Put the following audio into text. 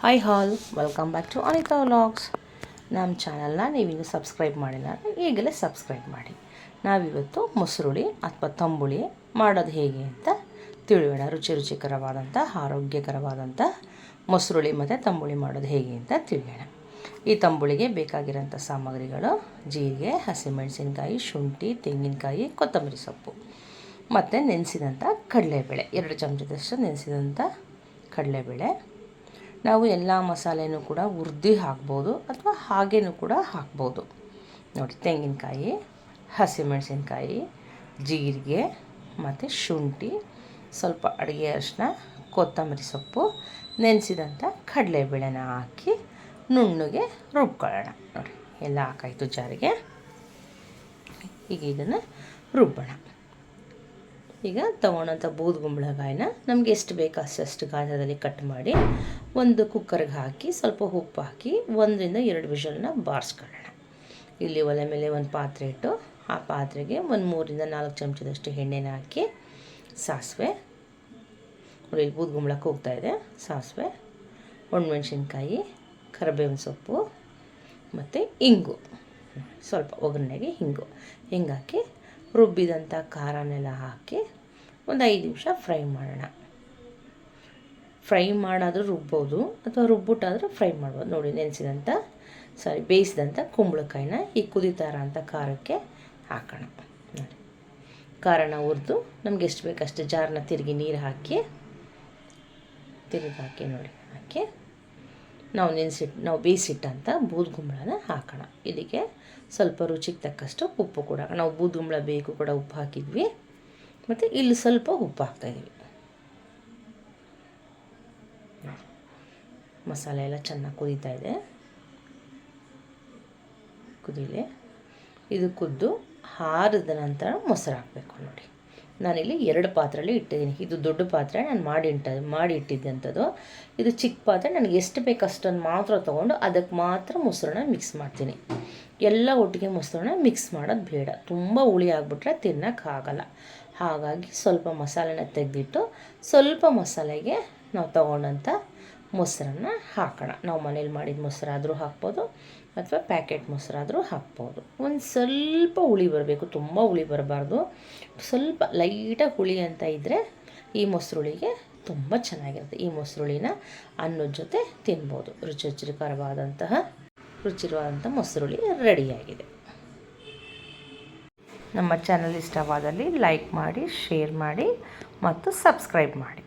Hi all welcome back to Anita vlogs ನಮ್ಮ ಚಾನಲ್ನ ನೀವಿನ್ನು ಸಬ್ಸ್ಕ್ರೈಬ್ ಮಾಡಿಲ್ಲ ಈಗಲೇ ಸಬ್ಸ್ಕ್ರೈಬ್ ಮಾಡಿ ನಾವಿವತ್ತು ಮೊಸರುಳಿ ಅಥವಾ ತಂಬುಳಿ ಮಾಡೋದು ಹೇಗೆ ಅಂತ ತಿಳಿಯೋಣ ರುಚಿ ರುಚಿಕರವಾದಂಥ ಆರೋಗ್ಯಕರವಾದಂಥ ಮೊಸರುಳಿ ಮತ್ತು ತಂಬುಳಿ ಮಾಡೋದು ಹೇಗೆ ಅಂತ ತಿಳಿಯೋಣ ಈ ತಂಬುಳಿಗೆ ಬೇಕಾಗಿರೋಂಥ ಸಾಮಗ್ರಿಗಳು ಜೀರಿಗೆ ಹಸಿಮೆಣಸಿನಕಾಯಿ ಶುಂಠಿ ತೆಂಗಿನಕಾಯಿ ಕೊತ್ತಂಬರಿ ಸೊಪ್ಪು ಮತ್ತು ನೆನೆಸಿದಂಥ ಕಡಲೆಬೇಳೆ ಎರಡು ಚಮಚದಷ್ಟು ನೆನೆಸಿದಂಥ ಕಡಲೆಬೇಳೆ ನಾವು ಎಲ್ಲ ಮಸಾಲೆನೂ ಕೂಡ ಹುರ್ದು ಹಾಕ್ಬೋದು ಅಥವಾ ಹಾಗೇನೂ ಕೂಡ ಹಾಕ್ಬೋದು. ನೋಡಿ, ತೆಂಗಿನಕಾಯಿ, ಹಸಿಮೆಣಸಿನ್ಕಾಯಿ, ಜೀರಿಗೆ ಮತ್ತು ಶುಂಠಿ, ಸ್ವಲ್ಪ ಅಡುಗೆ ಅರಿಶಿನ ಕೊತ್ತಂಬರಿ ಸೊಪ್ಪು ನೆನೆಸಿದಂಥ ಕಡಲೆಬೇಳೆನ ಹಾಕಿ ನುಣ್ಣಗೆ ರುಬ್ಕೊಳ್ಳೋಣ. ನೋಡಿ, ಎಲ್ಲ ಹಾಕಾಯಿತು ಜಾರಿಗೆ. ಈಗ ಇದನ್ನು ರುಬ್ಬೋಣ. ಈಗ ತೊಗೊಂಡಂಥ ಬೂದುಗುಂಬಳಕಾಯಿನ ನಮ್ಗೆ ಎಷ್ಟು ಬೇಕೋ ಅಷ್ಟು ಗಾತ್ರದಲ್ಲಿ ಕಟ್ ಮಾಡಿ ಒಂದು ಕುಕ್ಕರ್ಗೆ ಹಾಕಿ ಸ್ವಲ್ಪ ಉಪ್ಪು ಹಾಕಿ ಒಂದರಿಂದ ಎರಡು ವಿಷಲನ್ನ ಬಾರಿಸ್ಕೊಳ್ಳೋಣ. ಇಲ್ಲಿ ಒಲೆ ಮೇಲೆ ಒಂದು ಪಾತ್ರೆ ಇಟ್ಟು ಆ ಪಾತ್ರೆಗೆ ಒಂದು ಮೂರಿಂದ ನಾಲ್ಕು ಚಮಚದಷ್ಟು ಎಣ್ಣೆನ ಹಾಕಿ ಸಾಸಿವೆ. ನೋಡಿ, ಇಲ್ಲಿ ಬೂದುಗುಂಬಳಕ್ಕೆ ಹೋಗ್ತಾ ಇದೆ. ಸಾಸಿವೆ, ಒಣಮೆಣ್ಸಿನ್ಕಾಯಿ, ಕರಿಬೇವಿನ ಸೊಪ್ಪು ಮತ್ತು ಇಂಗು. ಸ್ವಲ್ಪ ಒಗ್ಗರಣೆಗೆ ಹಿಂಗು ಹಿಂಗಾಕಿ ರುಬ್ಬಿದಂಥ ಖಾರನೆಲ್ಲ ಹಾಕಿ ಒಂದು ಐದು ನಿಮಿಷ ಫ್ರೈ ಮಾಡೋಣ. ಫ್ರೈ ಮಾಡಾದರೂ ರುಬ್ಬೋದು ಅಥವಾ ರುಬ್ಬಿಟ್ಟಾದರೂ ಫ್ರೈ ಮಾಡ್ಬೋದು. ನೋಡಿ ನೆನೆಸಿದಂಥ ಸಾರಿ ಬೇಯಿಸಿದಂಥ ಕುಂಬಳಕಾಯಿನ ಈ ಕುದಿತಾರ ಅಂತ ಖಾರಕ್ಕೆ ಹಾಕೋಣ. ನೋಡಿ, ಖಾರನ ಹುರಿದು ನಮ್ಗೆ ಎಷ್ಟು ಬೇಕಷ್ಟು ಜಾರನ್ನ ತಿರುಗಿ ನೀರು ಹಾಕಿ ತಿರುಗಿ ಹಾಕಿ ನೋಡಿ, ಹಾಕಿ. ನಾವು ನೆನೆಸಿಟ್ಟು ನಾವು ಬೇಯಿಸಿಟ್ಟಂಥ ಬೂದುಗುಂಬಳನ ಹಾಕೋಣ. ಇದಕ್ಕೆ ಸ್ವಲ್ಪ ರುಚಿಗೆ ತಕ್ಕಷ್ಟು ಉಪ್ಪು ಕೂಡ ನಾವು ಬೂದುಗುಂಬಳ ಬೇಕು ಕೂಡ ಉಪ್ಪು ಹಾಕಿದ್ವಿ. ಮತ್ತು ಇಲ್ಲಿ ಸ್ವಲ್ಪ ಉಪ್ಪು ಹಾಕ್ತಾಯಿದ್ವಿ ಮಸಾಲೆ ಎಲ್ಲ ಚೆನ್ನಾಗಿ ಕುದೀತಾ ಇದೆ. ಕುದೀಲಿ. ಇದು ಕುದ್ದು ಹಾರಿದ ನಂತರ ಮೊಸರು ಹಾಕಬೇಕು ನೋಡಿ. ನಾನಿಲ್ಲಿ ಎರಡು ಪಾತ್ರೆಯಲ್ಲಿ ಇಟ್ಟಿದ್ದೀನಿ. ಇದು ದೊಡ್ಡ ಪಾತ್ರೆ, ನಾನು ಮಾಡಿ ಇಟ್ಟ ಮಾಡಿ ಇಟ್ಟಿದ್ದಂಥದ್ದು. ಇದು ಚಿಕ್ಕ ಪಾತ್ರೆ, ನನಗೆ ಎಷ್ಟು ಬೇಕು ಅಷ್ಟನ್ನು ಮಾತ್ರ ತೊಗೊಂಡು ಅದಕ್ಕೆ ಮಾತ್ರ ಮೊಸರನ್ನ ಮಿಕ್ಸ್ ಮಾಡ್ತೀನಿ. ಎಲ್ಲ ಒಟ್ಟಿಗೆ ಮೊಸರನ್ನ ಮಿಕ್ಸ್ ಮಾಡೋದು ಬೇಡ. ತುಂಬ ಹುಳಿ ಆಗಿಬಿಟ್ರೆ ತಿನ್ನೋಕ್ಕಾಗಲ್ಲ ಹಾಗಾಗಿ ಸ್ವಲ್ಪ ಮಸಾಲೆನ ತೆಗೆದಿಟ್ಟು ಸ್ವಲ್ಪ ಮಸಾಲೆಗೆ ನಾವು ತೊಗೊಂಡಂಥ ಮೊಸರನ್ನ ಹಾಕೋಣ. ನಾವು ಮನೇಲಿ ಮಾಡಿದ ಮೊಸರಾದರೂ ಹಾಕ್ಬೋದು. ಅಥವಾ ಪ್ಯಾಕೆಟ್ ಮೊಸರಾದರೂ ಹಾಕ್ಬೋದು. ಒಂದು ಸ್ವಲ್ಪ ಹುಳಿ ಬರಬೇಕು, ತುಂಬ ಹುಳಿ ಬರಬಾರ್ದು. ಸ್ವಲ್ಪ ಲೈಟಾಗಿ ಹುಳಿ ಅಂತ ಇದ್ದರೆ ಈ ಮೊಸರುಳಿಗೆ ತುಂಬ ಚೆನ್ನಾಗಿರುತ್ತೆ. ಈ ಮೊಸರುಳಿನ ಅನ್ನದ ಜೊತೆ ತಿನ್ಬೋದು. ರುಚಿ ರುಚಿಕರವಾದಂತಹ ರುಚಿರವಾದಂಥ ಮೊಸರುಳಿ ರೆಡಿಯಾಗಿದೆ. ನಮ್ಮ ಚಾನಲ್ ಇಷ್ಟವಾದಲ್ಲಿ ಲೈಕ್ ಮಾಡಿ ಶೇರ್ ಮಾಡಿ ಮತ್ತು ಸಬ್ಸ್ಕ್ರೈಬ್ ಮಾಡಿ.